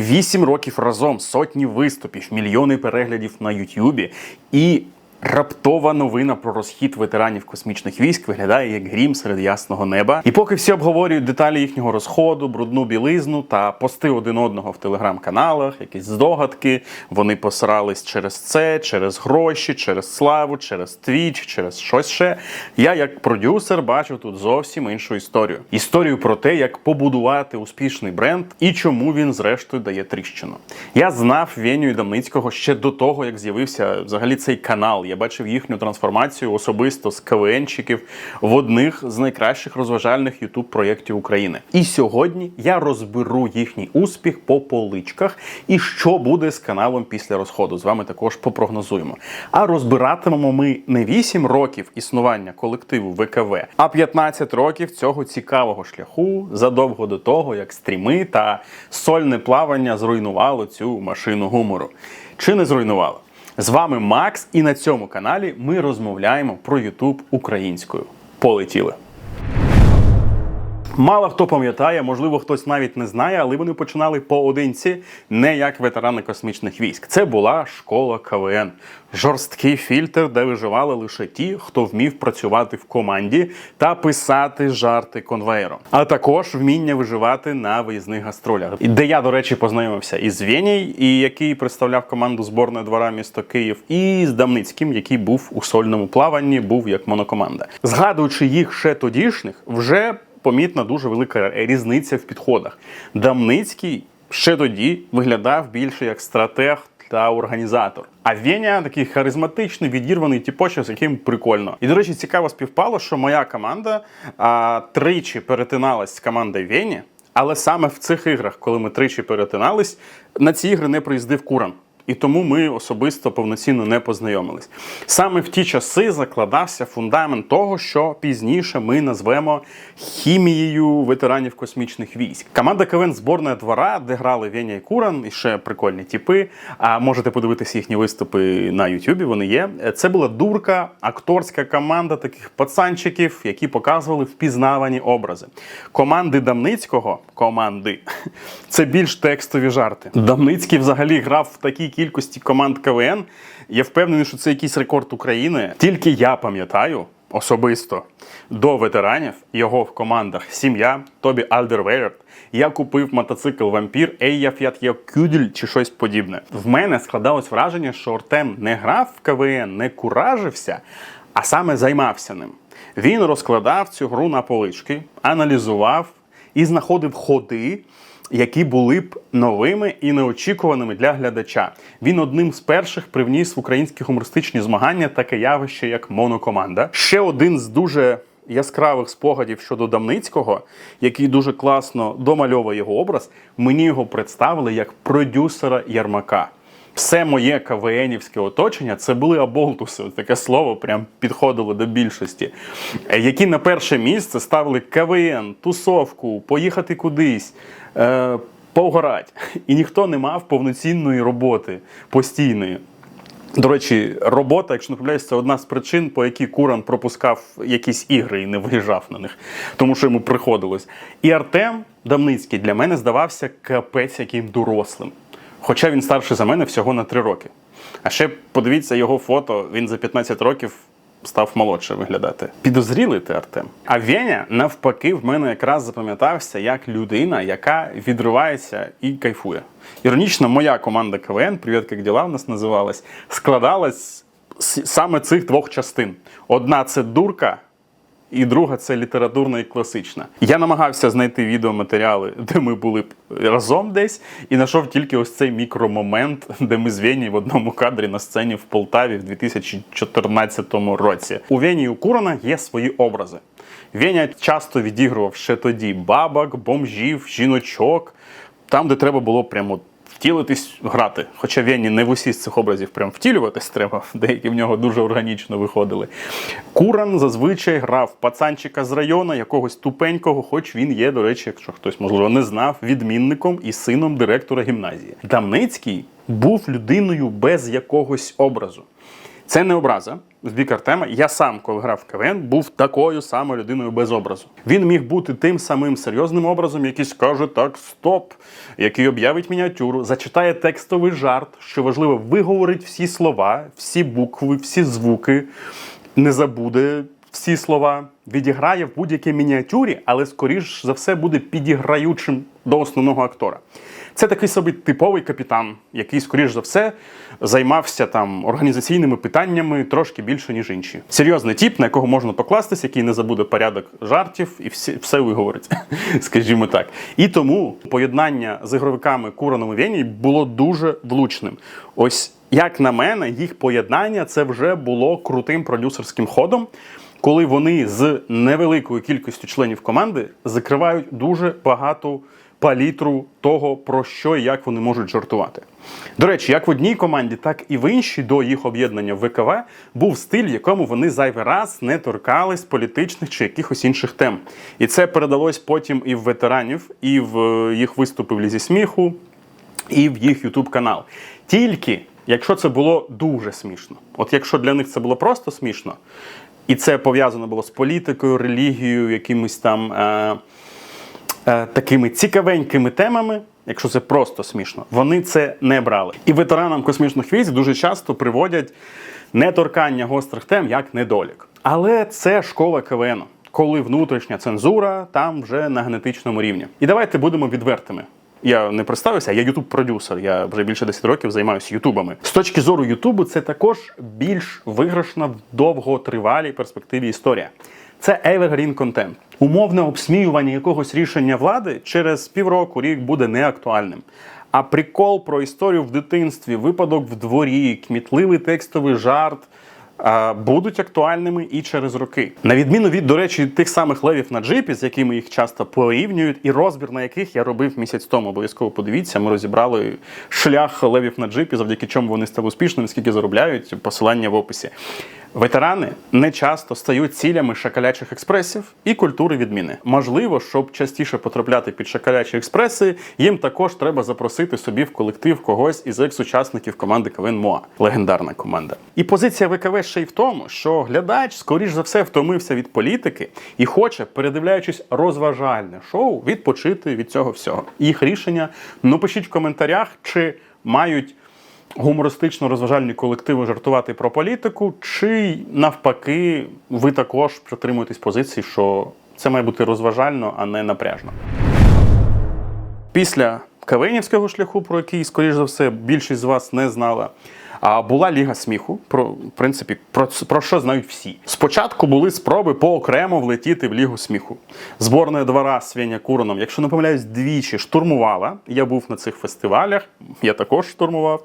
Вісім років разом, сотні виступів, мільйони переглядів на Ютубі і. Раптова новина про розхід ветеранів космічних військ виглядає як грім серед ясного неба. І поки всі обговорюють деталі їхнього розходу, брудну білизну та пости один одного в телеграм-каналах, якісь здогадки, вони посрались через це, через гроші, через славу, через твіч, через щось ще. Я, як продюсер, бачу тут зовсім іншу історію. Історію про те, як побудувати успішний бренд і чому він, зрештою, дає тріщину. Я знав Веню і Дамницького ще до того, як з'явився взагалі цей канал. Я бачив їхню трансформацію особисто з КВНчиків в одних з найкращих розважальних ютуб проєктів України. І сьогодні я розберу їхній успіх по поличках і що буде з каналом після розходу. З вами також попрогнозуємо. А розбиратимемо ми не 8 років існування колективу ВКВ, а 15 років цього цікавого шляху задовго до того, як стріми та сольне плавання зруйнувало цю машину гумору. Чи не зруйнувало? З вами Макс, і на цьому каналі ми розмовляємо про Ютуб українською. Полетіли! Мало хто пам'ятає, можливо, хтось навіть не знає, але вони починали поодинці, не як ветерани космічних військ. Це була школа КВН, жорсткий фільтр, де виживали лише ті, хто вмів працювати в команді та писати жарти конвейером, а також вміння виживати на виїзних гастролях, де я, до речі, познайомився із Вєній, і який представляв команду зборної двора місто Київ, і з Дамницьким, який був у сольному плаванні, був як монокоманда. Згадуючи їх ще тодішніх, вже помітна дуже велика різниця в підходах. Дамницький ще тоді виглядав більше як стратег та організатор. А Веня такий харизматичний, відірваний тіпочок, з яким прикольно. І, до речі, цікаво співпало, що моя команда а, тричі перетиналась з командою Вені, але саме в цих іграх, коли ми тричі перетинались, на ці ігри не приїздив Куран. І тому ми особисто повноцінно не познайомились. Саме в ті часи закладався фундамент того, що пізніше ми назвемо хімією ветеранів космічних військ. Команда КВН зборна двора, де грали Веня і Куран, і ще прикольні типи. А можете подивитися їхні виступи на Ютубі. Вони є. Це була дурка, акторська команда таких пацанчиків, які показували впізнавані образи. Команди Дамницького команди це більш текстові жарти. Дамницький взагалі грав в такій кількості команд КВН. Я впевнений, що це якийсь рекорд України. Тільки я пам'ятаю особисто до ветеранів його в командах сім'я Тобі Альдервейрт. Я купив мотоцикл Вампір Ейяф'ят Кюділь чи щось подібне. В мене складалось враження, що Артем не грав в КВН, не куражився, а саме займався ним. Він розкладав цю гру на полички, аналізував і знаходив ходи які були б новими і неочікуваними для глядача. Він одним з перших привніс в українські гумористичні змагання таке явище, як монокоманда. Ще один з дуже яскравих спогадів щодо Дамницького, який дуже класно домальовує його образ. Мені його представили як продюсера Ярмака. Все моє КВНівське оточення це були аболтуси. Таке слово прям підходило до більшості, які на перше місце ставили КВН, тусовку, поїхати кудись, е, повгорать. І ніхто не мав повноцінної роботи постійної. До речі, робота, якщо не помиляюсь, це одна з причин, по якій Куран пропускав якісь ігри і не виїжджав на них, тому що йому приходилось. І Артем Дамницький для мене здавався капець яким дорослим. Хоча він старший за мене всього на 3 роки. А ще подивіться його фото, він за 15 років став молодше виглядати. Підозрілий ти, Артем. А Веня, навпаки, в мене якраз запам'ятався як людина, яка відривається і кайфує. Іронічно, моя команда КВН, привіт, як діла в нас називалась, складалась саме цих двох частин. Одна це дурка. І друга це літературна і класична. Я намагався знайти відеоматеріали, де ми були разом десь, і знайшов тільки ось цей мікромомент, де ми з Вені в одному кадрі на сцені в Полтаві в 2014 році. У Вені і у Курана є свої образи. Веня часто відігрував ще тоді бабок, бомжів, жіночок, там, де треба було прямо втілитись, грати. Хоча Вені не в усі з цих образів прям втілюватись треба, деякі в нього дуже органічно виходили. Куран зазвичай грав пацанчика з району, якогось тупенького, хоч він є, до речі, якщо хтось, можливо, не знав, відмінником і сином директора гімназії. Дамницький був людиною без якогось образу. Це не образа. З бік Артема. Я сам, коли грав в КВН, був такою самою людиною без образу. Він міг бути тим самим серйозним образом, який скаже так, стоп, який об'явить мініатюру, зачитає текстовий жарт, що важливо, виговорить всі слова, всі букви, всі звуки, не забуде всі слова, відіграє в будь-якій мініатюрі, але скоріш за все буде підіграючим до основного актора. Це такий собі типовий капітан, який, скоріш за все, займався там організаційними питаннями трошки більше, ніж інші. Серйозний тіп, на якого можна покластись, який не забуде порядок жартів і всі, все виговорить, скажімо так. І тому поєднання з ігровиками Кураном і Вені було дуже влучним. Ось як на мене, їх поєднання це вже було крутим продюсерським ходом. Коли вони з невеликою кількістю членів команди закривають дуже багату палітру того, про що і як вони можуть жартувати. До речі, як в одній команді, так і в іншій до їх об'єднання в ВКВ був стиль, в якому вони зайвий раз не торкались політичних чи якихось інших тем. І це передалось потім і в ветеранів, і в е, їх виступи в лізі сміху, і в їх Ютуб канал. Тільки якщо це було дуже смішно. От якщо для них це було просто смішно, і це пов'язано було з політикою, релігією, якимись там. Е, такими цікавенькими темами, якщо це просто смішно, вони це не брали. І ветеранам космічних військ дуже часто приводять неторкання гострих тем як недолік. Але це школа КВН, коли внутрішня цензура там вже на генетичному рівні. І давайте будемо відвертими. Я не представився, я ютуб-продюсер. Я вже більше 10 років займаюся ютубами. З точки зору Ютубу, це також більш виграшна в довготривалій перспективі історія. Це evergreen контент. Умовне обсміювання якогось рішення влади через півроку рік буде неактуальним. А прикол про історію в дитинстві, випадок в дворі, кмітливий текстовий жарт. Будуть актуальними і через роки, на відміну від, до речі, тих самих левів на джипі, з якими їх часто порівнюють, і розбір на яких я робив місяць тому. Обов'язково подивіться. Ми розібрали шлях левів на джипі, завдяки чому вони стали успішними, скільки заробляють. Посилання в описі. Ветерани не часто стають цілями шакалячих експресів і культури відміни. Можливо, щоб частіше потрапляти під шакалячі експреси, їм також треба запросити собі в колектив когось із екс-учасників команди КВН МОА. Легендарна команда. І позиція ВКВ ще й в тому, що глядач, скоріш за все, втомився від політики і хоче, передивляючись розважальне шоу, відпочити від цього всього. Їх рішення ну пишіть в коментарях, чи мають гумористично розважальні колективи жартувати про політику, чи навпаки, ви також притримуєтесь позиції, що це має бути розважально, а не напряжно. Після Кавенівського шляху, про який, скоріш за все, більшість з вас не знала. А була Ліга сміху, про в принципі, про, про що знають всі. Спочатку були спроби поокремо влетіти в Лігу сміху. Зборна двора з Веня Куроном, якщо не помиляюсь, двічі штурмувала. Я був на цих фестивалях, я також штурмував.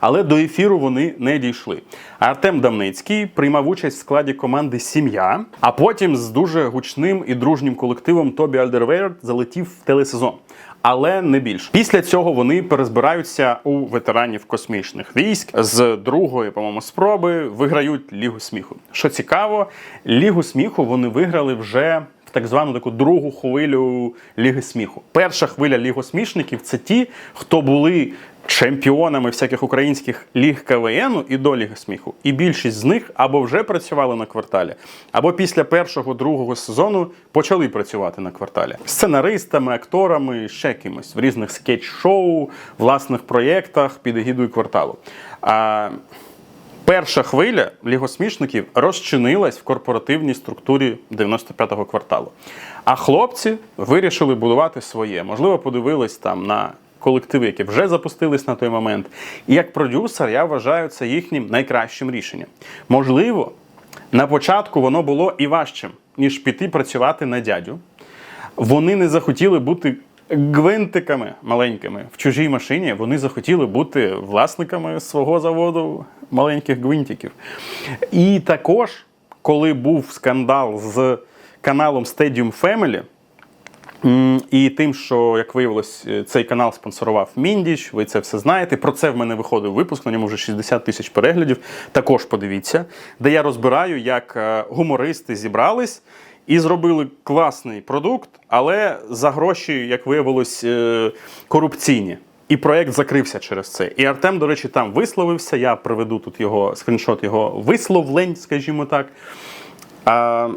Але до ефіру вони не дійшли. Артем Дамницький приймав участь в складі команди Сім'я, а потім з дуже гучним і дружнім колективом Тобі Альдервейрд залетів в телесезон. Але не більше. Після цього вони перезбираються у ветеранів космічних військ з другої, по-моєму, спроби виграють Лігу сміху. Що цікаво, Лігу сміху вони виграли вже так звану таку другу хвилю Ліги сміху. Перша хвиля лігосмішників це ті, хто були чемпіонами всяких українських ліг КВН і до Ліги сміху. І більшість з них або вже працювали на кварталі, або після першого другого сезону почали працювати на кварталі сценаристами, акторами, ще кимось в різних скетч-шоу, власних проєктах під егідою кварталу. А Перша хвиля лігосмішників розчинилась в корпоративній структурі 95-го кварталу. А хлопці вирішили будувати своє. Можливо, подивились там на колективи, які вже запустились на той момент. І як продюсер я вважаю це їхнім найкращим рішенням. Можливо, на початку воно було і важчим, ніж піти працювати на дядю. Вони не захотіли бути гвинтиками маленькими в чужій машині. Вони захотіли бути власниками свого заводу маленьких гвинтиків. І також, коли був скандал з каналом Stadium Family, І тим, що, як виявилось, е, цей канал спонсорував Міндіч, ви це все знаєте. Про це в мене виходив випуск, на ньому вже 60 тисяч переглядів. Також подивіться, де я розбираю, як е, гумористи зібрались і зробили класний продукт, але за гроші, як виявилось, е, корупційні. І проект закрився через це. І Артем, до речі, там висловився. Я приведу тут його скріншот його висловлень, скажімо так. А,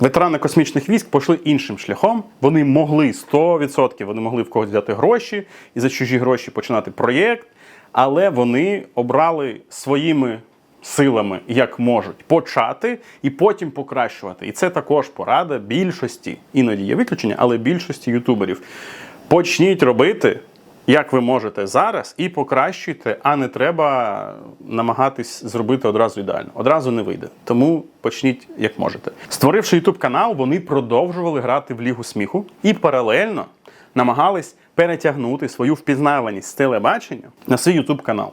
ветерани космічних військ пішли іншим шляхом. Вони могли 100%, вони могли в когось взяти гроші і за чужі гроші починати проєкт, але вони обрали своїми силами, як можуть, почати і потім покращувати. І це також порада більшості, іноді є виключення, але більшості ютуберів. Почніть робити. Як ви можете зараз і покращуйте, а не треба намагатись зробити одразу ідеально. Одразу не вийде. Тому почніть як можете. Створивши YouTube канал, вони продовжували грати в Лігу сміху і паралельно намагались перетягнути свою впізнаваність з телебачення на свій YouTube канал.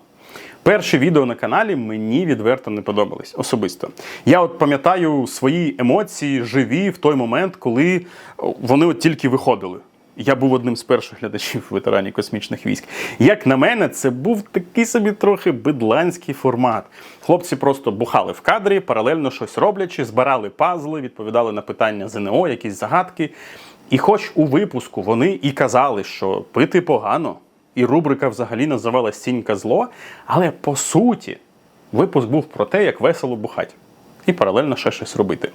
Перші відео на каналі мені відверто не подобались особисто. Я от пам'ятаю свої емоції живі в той момент, коли вони от тільки виходили. Я був одним з перших глядачів ветеранів космічних військ. Як на мене, це був такий собі трохи бидланський формат. Хлопці просто бухали в кадрі, паралельно щось роблячи, збирали пазли, відповідали на питання ЗНО, якісь загадки. І хоч у випуску вони і казали, що пити погано, і рубрика взагалі називалась Сінька зло, але по суті випуск був про те, як весело бухать. І паралельно ще щось робити.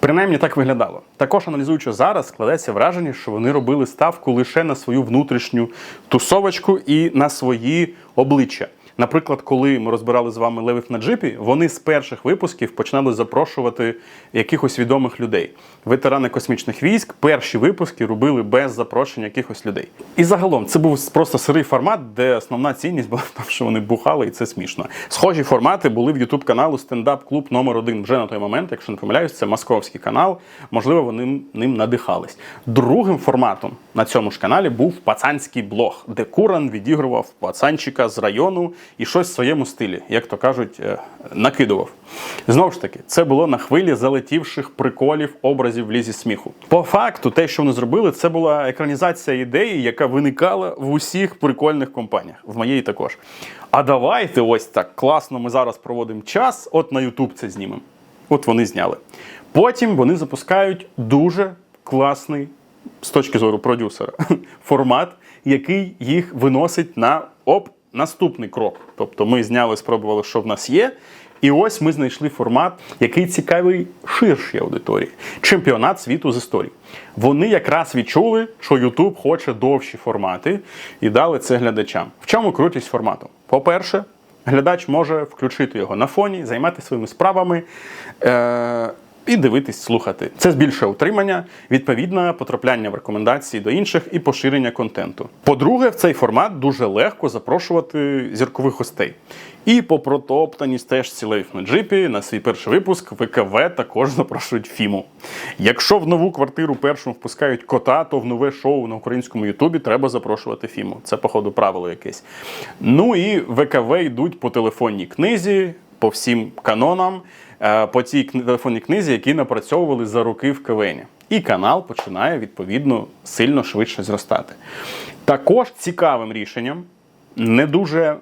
Принаймні так виглядало. Також аналізуючи зараз, складається враження, що вони робили ставку лише на свою внутрішню тусовочку і на свої обличчя. Наприклад, коли ми розбирали з вами левих на джипі, вони з перших випусків починали запрошувати якихось відомих людей. Ветерани космічних військ перші випуски робили без запрошення якихось людей. І загалом це був просто сирий формат, де основна цінність була в тому, що вони бухали, і це смішно. Схожі формати були в Ютуб каналу Стендап Клуб номер 1 вже на той момент, якщо не помиляюсь, це московський канал. Можливо, вони ним надихались. Другим форматом на цьому ж каналі був пацанський блог, де Куран відігрував пацанчика з району і щось в своєму стилі, як то кажуть, е, накидував. Знову ж таки, це було на хвилі залетівших приколів, образів в лізі сміху. По факту, те, що вони зробили, це була екранізація ідеї, яка виникала в усіх прикольних компаніях, в моєї також. А давайте ось так класно. Ми зараз проводимо час. От на YouTube це знімемо. От вони зняли. Потім вони запускають дуже класний з точки зору продюсера формат, який їх виносить на оп, наступний крок. Тобто ми зняли, спробували, що в нас є. І ось ми знайшли формат, який цікавий ширшій аудиторії. Чемпіонат світу з історії. Вони якраз відчули, що YouTube хоче довші формати і дали це глядачам. В чому крутість формату? По-перше, глядач може включити його на фоні, займатися своїми справами. Е- і дивитись, слухати. Це збільшує утримання, відповідне потрапляння в рекомендації до інших і поширення контенту. По-друге, в цей формат дуже легко запрошувати зіркових гостей. І по протоптаній стежці Лейф на джипі на свій перший випуск ВКВ також запрошують Фіму. Якщо в нову квартиру першим впускають кота, то в нове шоу на українському Ютубі треба запрошувати Фіму. Це, походу, правило якесь. Ну і ВКВ йдуть по телефонній книзі, по всім канонам, е, по цій телефонній книзі, які напрацьовували за роки в КВН. І канал починає відповідно сильно швидше зростати. Також цікавим рішенням, не дуже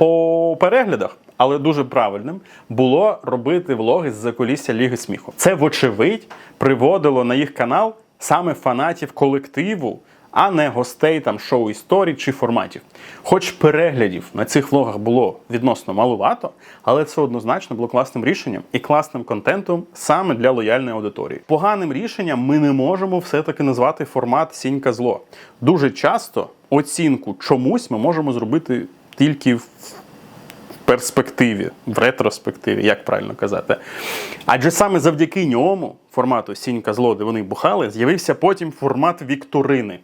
по переглядах, але дуже правильним було робити влоги з закулісся Ліги сміху. Це, вочевидь, приводило на їх канал саме фанатів колективу, а не гостей там шоу історій чи форматів. Хоч переглядів на цих влогах було відносно малувато, але це однозначно було класним рішенням і класним контентом саме для лояльної аудиторії. Поганим рішенням ми не можемо все-таки назвати формат сінька зло. Дуже часто оцінку чомусь ми можемо зробити тільки в перспективі, в ретроспективі, як правильно казати. Адже саме завдяки ньому, формату Сінька зло, де вони бухали, з'явився потім формат вікторини.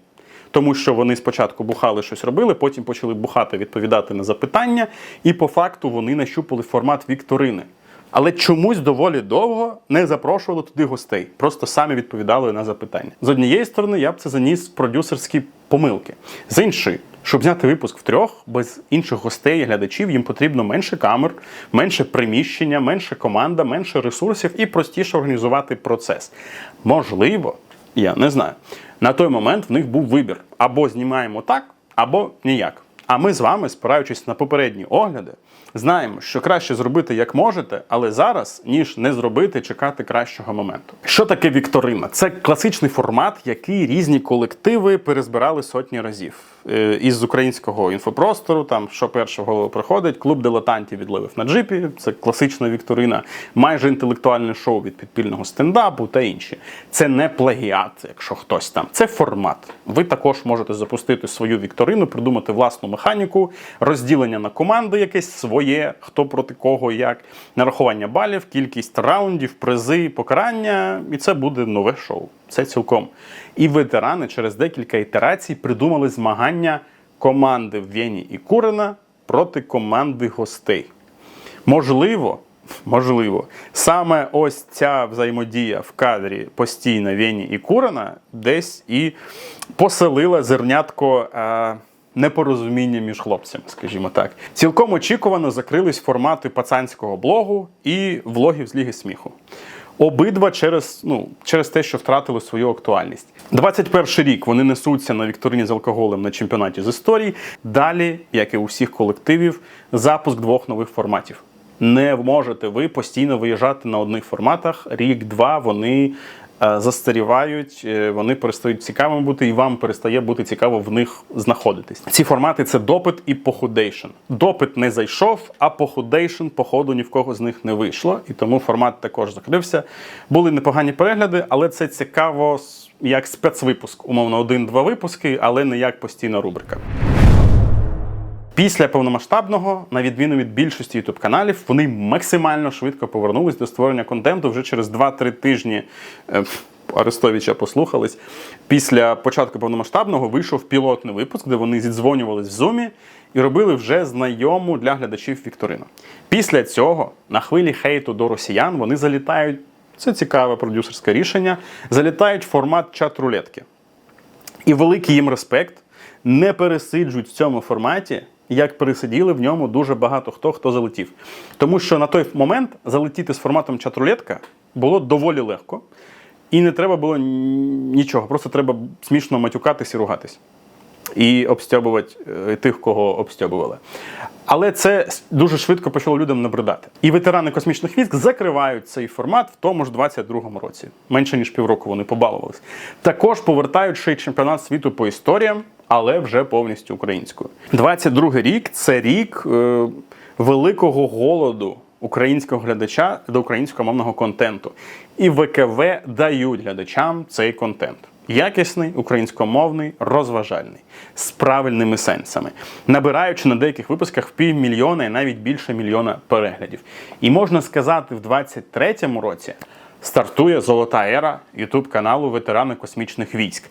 Тому що вони спочатку бухали щось робили, потім почали бухати, відповідати на запитання, і по факту вони нащупали формат вікторини. Але чомусь доволі довго не запрошували туди гостей, просто самі відповідали на запитання. З однієї сторони, я б це заніс в продюсерські помилки. З іншої, щоб зняти випуск в трьох без інших гостей і глядачів, їм потрібно менше камер, менше приміщення, менше команда, менше ресурсів і простіше організувати процес. Можливо, я не знаю. На той момент в них був вибір: або знімаємо так, або ніяк. А ми з вами, спираючись на попередні огляди, знаємо, що краще зробити як можете, але зараз, ніж не зробити, чекати кращого моменту. Що таке Вікторина? Це класичний формат, який різні колективи перезбирали сотні разів. Е, із українського інфопростору, там що перше в голову приходить, клуб дилетантів відловив на джипі. Це класична вікторина, майже інтелектуальне шоу від підпільного стендапу та інші. Це не плагіат, якщо хтось там. Це формат. Ви також можете запустити свою вікторину, придумати власну механіку, розділення на команди якесь своє, хто проти кого, як, нарахування балів, кількість раундів, призи, покарання, і це буде нове шоу. Це цілком. І ветерани через декілька ітерацій придумали змагання команди Вені і Курена проти команди гостей. Можливо, можливо, саме ось ця взаємодія в кадрі постійна Вені і Курена десь і поселила зернятко. Е- Непорозуміння між хлопцями, скажімо так, цілком очікувано закрились формати пацанського блогу і влогів з Ліги сміху. Обидва через, ну, через те, що втратили свою актуальність. 21 рік вони несуться на вікторині з алкоголем на чемпіонаті з історії. Далі, як і у всіх колективів, запуск двох нових форматів. Не можете ви постійно виїжджати на одних форматах. Рік-два вони застарівають, е, вони перестають цікавими бути, і вам перестає бути цікаво в них знаходитись. Ці формати це допит і похудейшн. Допит не зайшов, а похудейшн, походу, ні в кого з них не вийшло, і тому формат також закрився. Були непогані перегляди, але це цікаво як спецвипуск, умовно, один-два випуски, але не як постійна рубрика. Після повномасштабного, на відміну від більшості youtube каналів, вони максимально швидко повернулись до створення контенту вже через 2-3 тижні. е, Арестовича послухались. Після початку повномасштабного вийшов пілотний випуск, де вони зідзвонювались в зумі і робили вже знайому для глядачів Вікторину. Після цього, на хвилі хейту до росіян, вони залітають. Це цікаве продюсерське рішення. Залітають в формат чат-рулетки. І великий їм респект не пересиджують в цьому форматі, як пересиділи в ньому дуже багато хто, хто залетів. Тому що на той момент залетіти з форматом чат-рулетка було доволі легко. І не треба було нічого, просто треба смішно матюкатись і ругатись. І обстьобувати е, тих, кого обстьобували. Але це дуже швидко почало людям набридати. І ветерани космічних військ закривають цей формат в тому ж 22-му році. Менше ніж півроку вони побалувались. Також повертають ще й чемпіонат світу по історіям, але вже повністю українською. 22-й рік це рік е, великого голоду українського глядача до українськомовного контенту. І ВКВ дають глядачам цей контент. Якісний, українськомовний, розважальний, з правильними сенсами, набираючи на деяких випусках півмільйона і навіть більше мільйона переглядів. І можна сказати, в 23-му році стартує золота ера youtube каналу Ветерани космічних військ.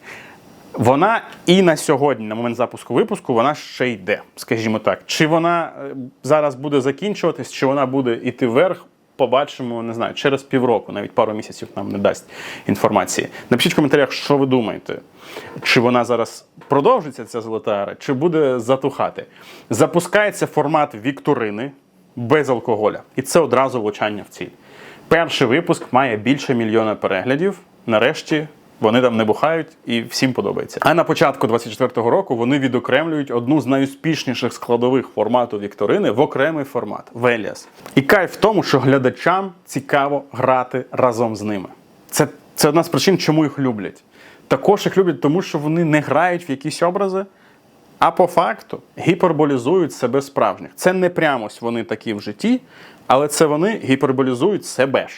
Вона і на сьогодні, на момент запуску випуску, вона ще йде, скажімо так. Чи вона е, зараз буде закінчуватись, чи вона буде йти вверх, побачимо, не знаю, через півроку, навіть пару місяців нам не дасть інформації. Напишіть в коментарях, що ви думаєте. Чи вона зараз продовжиться, ця золота ера, чи буде затухати. Запускається формат вікторини без алкоголя. І це одразу влучання в ціль. Перший випуск має більше мільйона переглядів. Нарешті вони там не бухають і всім подобається. А на початку 24-го року вони відокремлюють одну з найуспішніших складових формату Вікторини в окремий формат Веліас. І кайф в тому, що глядачам цікаво грати разом з ними. Це, це одна з причин, чому їх люблять. Також їх люблять, тому що вони не грають в якісь образи, а по факту гіперболізують себе справжніх. Це не прямось вони такі в житті, але це вони гіперболізують себе ж.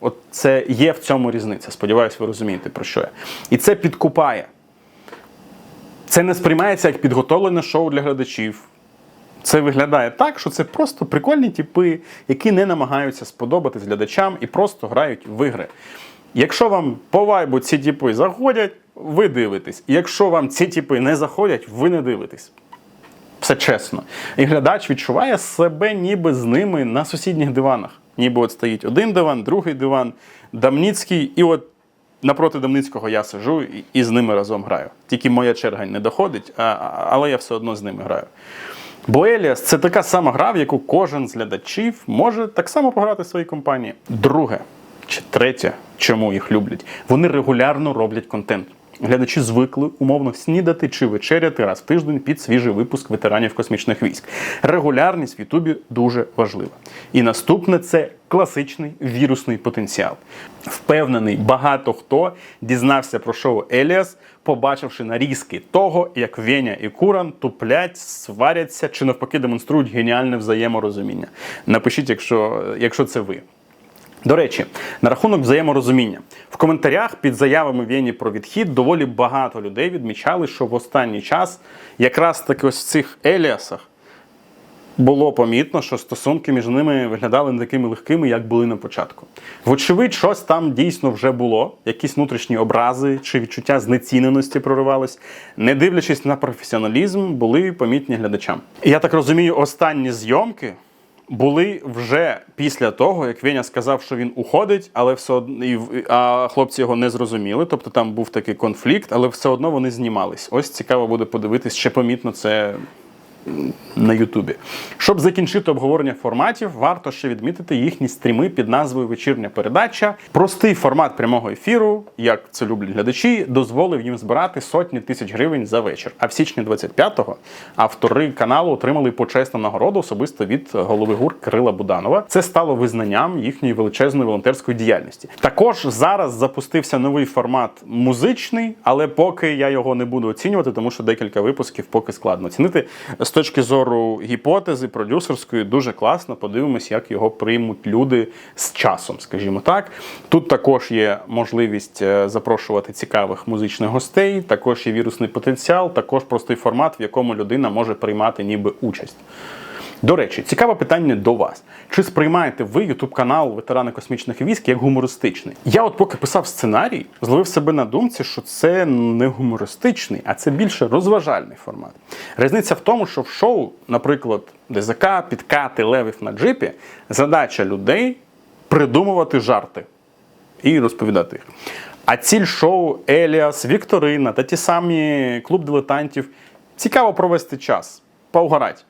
От це є в цьому різниця. Сподіваюсь, ви розумієте, про що я. І це підкупає. Це не сприймається як підготовлене шоу для глядачів. Це виглядає так, що це просто прикольні типи, які не намагаються сподобатись глядачам і просто грають в ігри. Якщо вам по вайбу ці типи заходять, ви дивитесь. Якщо вам ці типи не заходять, ви не дивитесь. Все чесно. І глядач відчуває себе ніби з ними на сусідніх диванах. Ніби от стоїть один диван, другий диван, Дамніцький, і от напроти Дамницького я сижу і, і з ними разом граю. Тільки моя черга не доходить, а, але я все одно з ними граю. Бо Еліас це така сама гра, в яку кожен з глядачів може так само пограти в своїй компанії. Друге чи третє, чому їх люблять, вони регулярно роблять контент. Глядачі звикли умовно снідати чи вечеряти раз в тиждень під свіжий випуск ветеранів космічних військ. Регулярність в Ютубі дуже важлива. І наступне це класичний вірусний потенціал. Впевнений, багато хто дізнався про шоу Еліас, побачивши нарізки того, як Веня і Куран туплять, сваряться чи навпаки демонструють геніальне взаєморозуміння. Напишіть, якщо, якщо це ви. До речі, на рахунок взаєморозуміння. В коментарях під заявами Вені про відхід доволі багато людей відмічали, що в останній час якраз таки ось в цих Еліасах було помітно, що стосунки між ними виглядали не такими легкими, як були на початку. Вочевидь, щось там дійсно вже було, якісь внутрішні образи чи відчуття знеціненості проривались. Не дивлячись на професіоналізм, були помітні глядачам. І я так розумію, останні зйомки. Були вже після того, як Веня сказав, що він уходить, але все одно і а хлопці його не зрозуміли. Тобто там був такий конфлікт, але все одно вони знімались. Ось цікаво буде подивитись, ще помітно це на Ютубі. Щоб закінчити обговорення форматів, варто ще відмітити їхні стріми під назвою Вечірня передача. Простий формат прямого ефіру, як це люблять глядачі, дозволив їм збирати сотні тисяч гривень за вечір. А в січні 25-го автори каналу отримали почесну нагороду особисто від голови ГУР Кирила Буданова. Це стало визнанням їхньої величезної волонтерської діяльності. Також зараз запустився новий формат музичний, але поки я його не буду оцінювати, тому що декілька випусків поки складно оцінити. Точки зору гіпотези продюсерської дуже класно. Подивимось, як його приймуть люди з часом, скажімо так. Тут також є можливість е, запрошувати цікавих музичних гостей, також є вірусний потенціал, також простий формат, в якому людина може приймати ніби участь. До речі, цікаве питання до вас. Чи сприймаєте ви Ютуб канал Ветерани космічних військ як гумористичний? Я, от поки писав сценарій, зловив себе на думці, що це не гумористичний, а це більше розважальний формат. Різниця в тому, що в шоу, наприклад, ДЗК, підкати левів на джипі, задача людей придумувати жарти і розповідати їх. А ціль шоу Еліас, Вікторина та ті самі клуб дилетантів цікаво провести час, поугарать.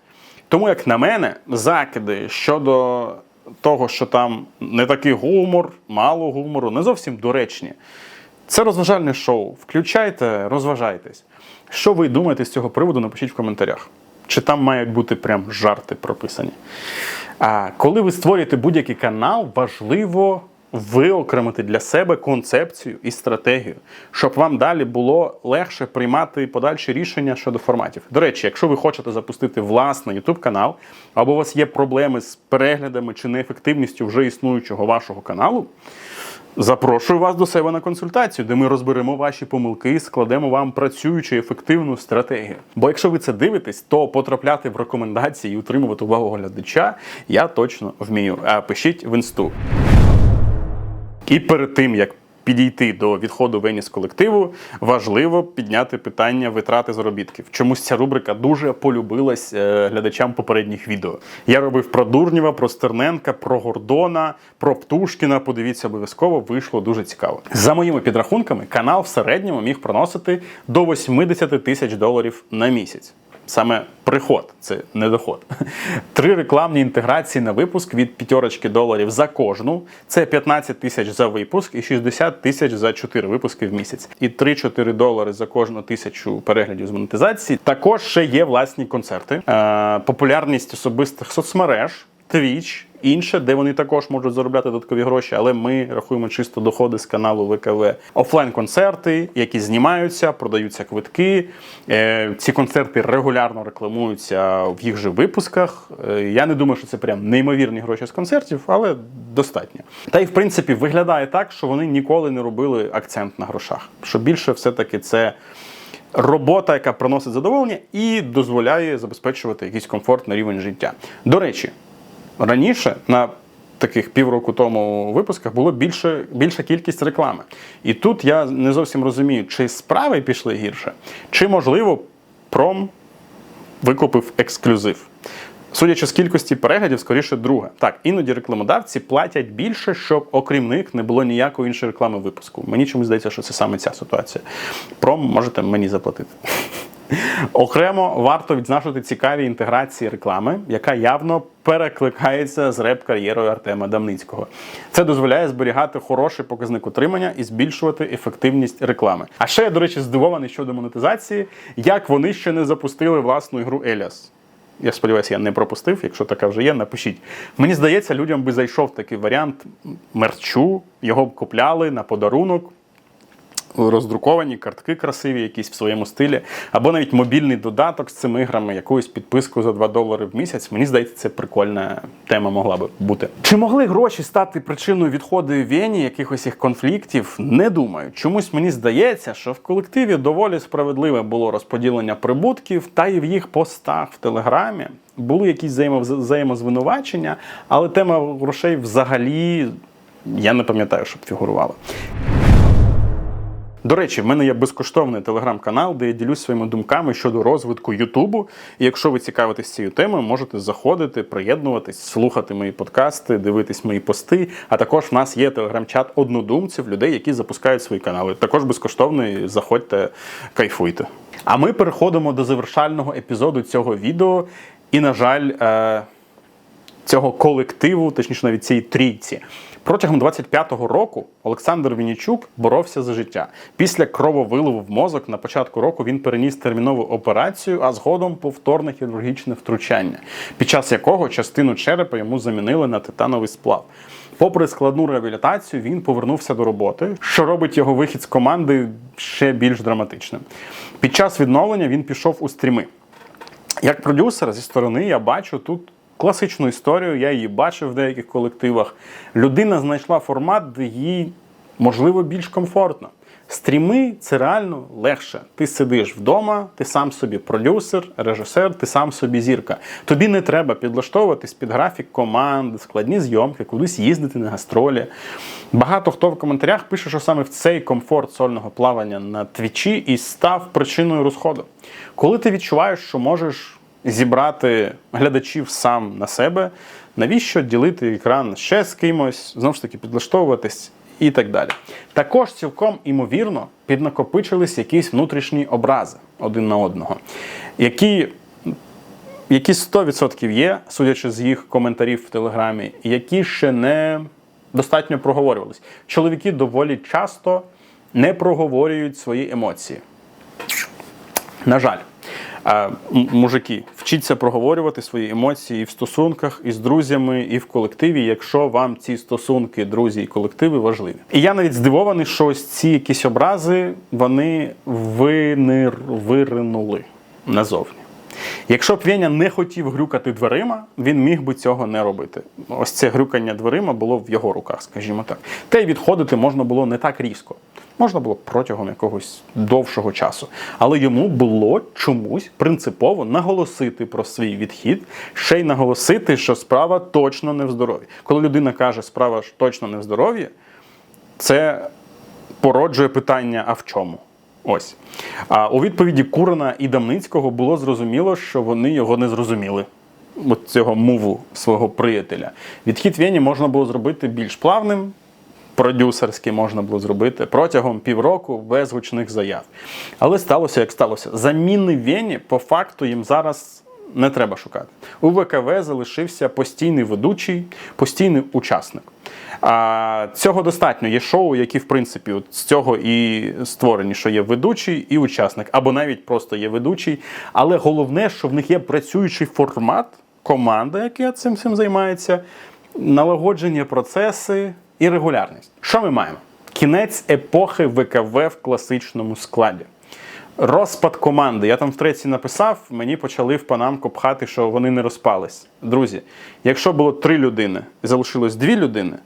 Тому, як на мене, закиди щодо того, що там не такий гумор, мало гумору, не зовсім доречні. Це розважальне шоу. Включайте, розважайтесь. Що ви думаєте з цього приводу, напишіть в коментарях. Чи там мають бути прям жарти прописані? А коли ви створюєте будь-який канал, важливо виокремити для себе концепцію і стратегію, щоб вам далі було легше приймати подальші рішення щодо форматів. До речі, якщо ви хочете запустити власний YouTube канал, або у вас є проблеми з переглядами чи неефективністю вже існуючого вашого каналу. Запрошую вас до себе на консультацію, де ми розберемо ваші помилки і складемо вам працюючу ефективну стратегію. Бо якщо ви це дивитесь, то потрапляти в рекомендації і утримувати увагу глядача я точно вмію. А пишіть в інсту. І перед тим як підійти до відходу Вені з колективу, важливо підняти питання витрати заробітків. Чомусь ця рубрика дуже полюбилась е, глядачам попередніх відео. Я робив про Дурнєва, про Стерненка, про Гордона, про Птушкіна. Подивіться обов'язково, вийшло дуже цікаво. За моїми підрахунками, канал в середньому міг приносити до 80 тисяч доларів на місяць. Саме приход, це не доход. Три рекламні інтеграції на випуск від п'ятерочки доларів за кожну. Це 15 тисяч за випуск і 60 тисяч за 4 випуски в місяць. І 3-4 долари за кожну тисячу переглядів з монетизації. Також ще є власні концерти, е, популярність особистих соцмереж. Twitch, інше, де вони також можуть заробляти додаткові гроші, але ми рахуємо чисто доходи з каналу ВКВ. Офлайн-концерти, які знімаються, продаються квитки. Е, ці концерти регулярно рекламуються в їх же випусках. Е, я не думаю, що це прям неймовірні гроші з концертів, але достатньо. Та й в принципі виглядає так, що вони ніколи не робили акцент на грошах. Що більше все-таки це. Робота, яка приносить задоволення і дозволяє забезпечувати якийсь комфортний рівень життя. До речі, раніше на таких півроку тому випусках було більше, більша кількість реклами. І тут я не зовсім розумію, чи справи пішли гірше, чи можливо пром викупив ексклюзив. Судячи з кількості переглядів, скоріше друге. Так, іноді рекламодавці платять більше, щоб окрім них не було ніякої іншої реклами випуску. Мені чомусь здається, що це саме ця ситуація. Пром можете мені заплатити. Окремо варто відзначити цікаві інтеграції реклами, яка явно перекликається з реп-кар'єрою Артема Дамницького. Це дозволяє зберігати хороший показник утримання і збільшувати ефективність реклами. А ще я, до речі, здивований щодо монетизації, як вони ще не запустили власну ігру Еліас. Я сподіваюся, я не пропустив. Якщо така вже є, напишіть. Мені здається, людям би зайшов такий варіант мерчу, його б купляли на подарунок роздруковані картки красиві, якісь в своєму стилі, або навіть мобільний додаток з цими іграми, якусь підписку за 2 долари в місяць. Мені здається, це прикольна тема могла би бути. Чи могли гроші стати причиною відходу Вені, якихось їх конфліктів? Не думаю. Чомусь мені здається, що в колективі доволі справедливе було розподілення прибутків, та і в їх постах в телеграмі. Були якісь взаємо- взаємозвинувачення, але тема грошей взагалі я не пам'ятаю, щоб фігурувала. До речі, в мене є безкоштовний телеграм-канал, де я ділюсь своїми думками щодо розвитку Ютубу. І якщо ви цікавитесь цією темою, можете заходити, приєднуватись, слухати мої подкасти, дивитись мої пости. А також в нас є телеграм-чат однодумців, людей, які запускають свої канали. Також безкоштовний. Заходьте, кайфуйте. А ми переходимо до завершального епізоду цього відео. І, на жаль, е- цього колективу, точніше навіть цієї трійці. Протягом 25-го року Олександр Вінічук боровся за життя. Після крововиливу в мозок на початку року він переніс термінову операцію, а згодом повторне хірургічне втручання, під час якого частину черепа йому замінили на титановий сплав. Попри складну реабілітацію, він повернувся до роботи, що робить його вихід з команди ще більш драматичним. Під час відновлення він пішов у стріми. Як продюсер зі сторони я бачу тут класичну історію, я її бачив в деяких колективах. Людина знайшла формат, де їй можливо більш комфортно. Стріми це реально легше. Ти сидиш вдома, ти сам собі продюсер, режисер, ти сам собі зірка. Тобі не треба підлаштовуватись під графік команди, складні зйомки, кудись їздити на гастролі. Багато хто в коментарях пише, що саме в цей комфорт сольного плавання на твічі і став причиною розходу. Коли ти відчуваєш, що можеш зібрати глядачів сам на себе, навіщо ділити екран ще з кимось, знову ж таки, підлаштовуватись і так далі. Також цілком імовірно піднакопичились якісь внутрішні образи один на одного, які. Які 100% є, судячи з їх коментарів в Телеграмі, які ще не достатньо проговорювались. Чоловіки доволі часто не проговорюють свої емоції. На жаль, мужики, вчіться проговорювати свої емоції і в стосунках, і з друзями, і в колективі, якщо вам ці стосунки, друзі і колективи важливі. І я навіть здивований, що ось ці якісь образи вони винир, виринули назовні. Якщо б Веня не хотів грюкати дверима, він міг би цього не робити. Ось це грюкання дверима було в його руках, скажімо так. Та й відходити можна було не так різко. Можна було протягом якогось довшого часу. Але йому було чомусь принципово наголосити про свій відхід, ще й наголосити, що справа точно не в здоров'ї. Коли людина каже, справа ж точно не в здоров'ї, це породжує питання: а в чому? Ось. А у відповіді Курана і Дамницького було зрозуміло, що вони його не зрозуміли. От цього мову свого приятеля. Відхід Вені можна було зробити більш плавним, продюсерський можна було зробити протягом півроку без гучних заяв. Але сталося, як сталося. Заміни Вені по факту їм зараз не треба шукати. У ВКВ залишився постійний ведучий, постійний учасник. А, цього достатньо. Є шоу, які, в принципі, от з цього і створені, що є ведучий і учасник, або навіть просто є ведучий. Але головне, що в них є працюючий формат, команда, яка цим всім займається, налагодження процеси і регулярність. Що ми маємо? Кінець епохи ВКВ в класичному складі. Розпад команди. Я там в треці написав, мені почали в панамку пхати, що вони не розпались. Друзі, якщо було три людини і залишилось дві людини,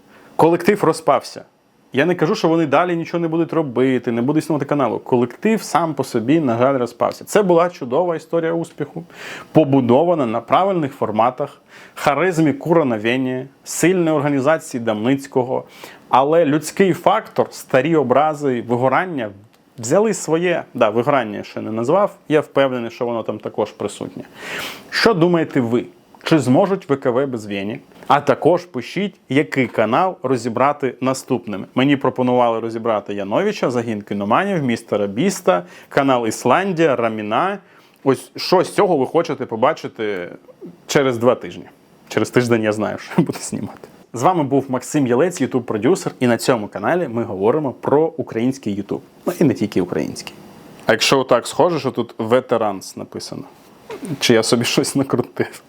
колектив розпався. Я не кажу, що вони далі нічого не будуть робити, не буде існувати каналу. Колектив сам по собі, на жаль, розпався. Це була чудова історія успіху, побудована на правильних форматах, харизмі Кура на Вені, сильної організації Дамницького. Але людський фактор, старі образи, вигорання взяли своє. Да, вигорання ще не назвав. Я впевнений, що воно там також присутнє. Що думаєте ви? Чи зможуть ВКВ без Вені? А також пишіть, який канал розібрати наступним. Мені пропонували розібрати Яновича, загін кіноманів, містера Біста, канал Ісландія, Раміна. Ось що з цього ви хочете побачити через два тижні. Через тиждень я знаю, що я буду знімати. З вами був Максим Ялець, ютуб продюсер, і на цьому каналі ми говоримо про український Ютуб. Ну і не тільки український. А якщо отак схоже, що тут ветеранс написано. Чи я собі щось накрутив?